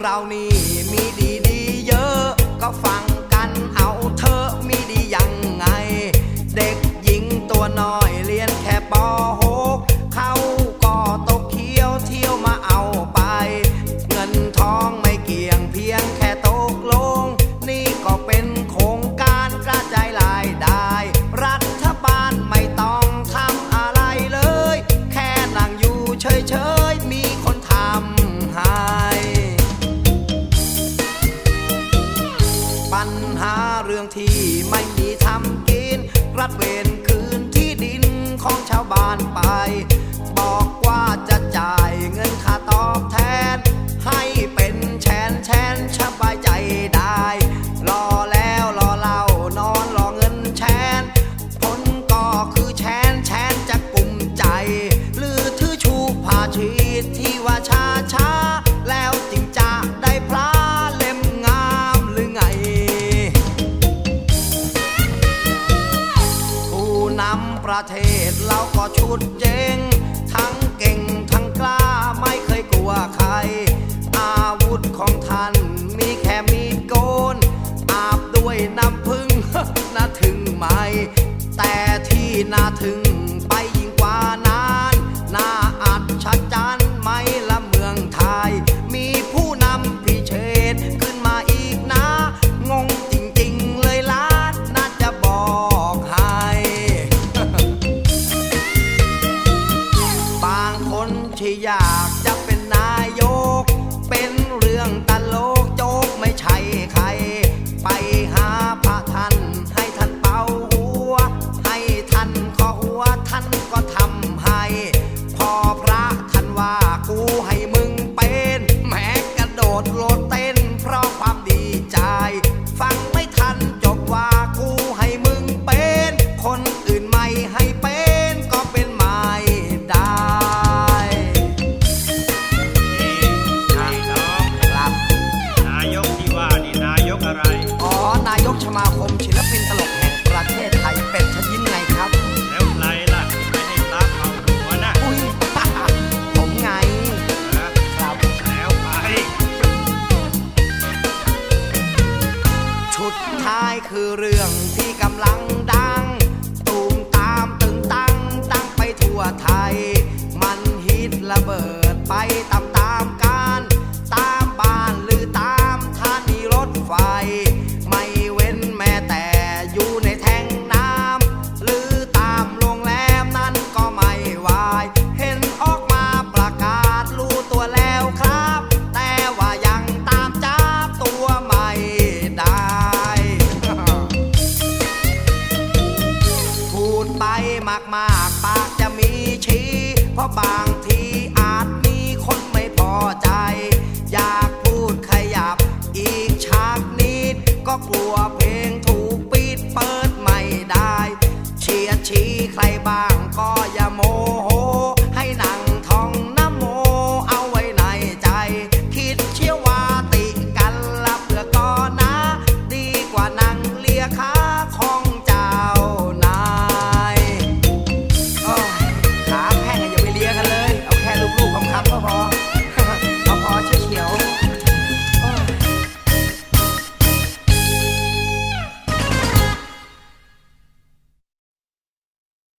เรานี้ รับเวรคืนที่ดินของชาวบ้านไป ประเทศเราก็ชุดเจ๋งทั้งเก่งทั้งกล้าไม่เคยกลัวใคร อาวุธของท่านมีแค่มีโกน อาบด้วยน้ำพึ่งน่าถึงไหม แต่ที่น่าถึงไปยิ่งกว่านะ สมาคมศิลปินตลกแห่งประเทศไทยเป็ดชยิ้มไงครับ แล้วใครล่ะไม่ได้ตาเขาหัวนะอุ้ย ผมไงครับ แล้วไปชุดท้ายคือเรื่องที่กำลัง ไปมากมากปากจะมีชี้ เพราะบางทีอาจมีคนไม่พอใจ อยากพูดขยับอีกฉากนิด ก็กลัวเพลงถูกปิดเปิดไม่ได้ เชียร์ชี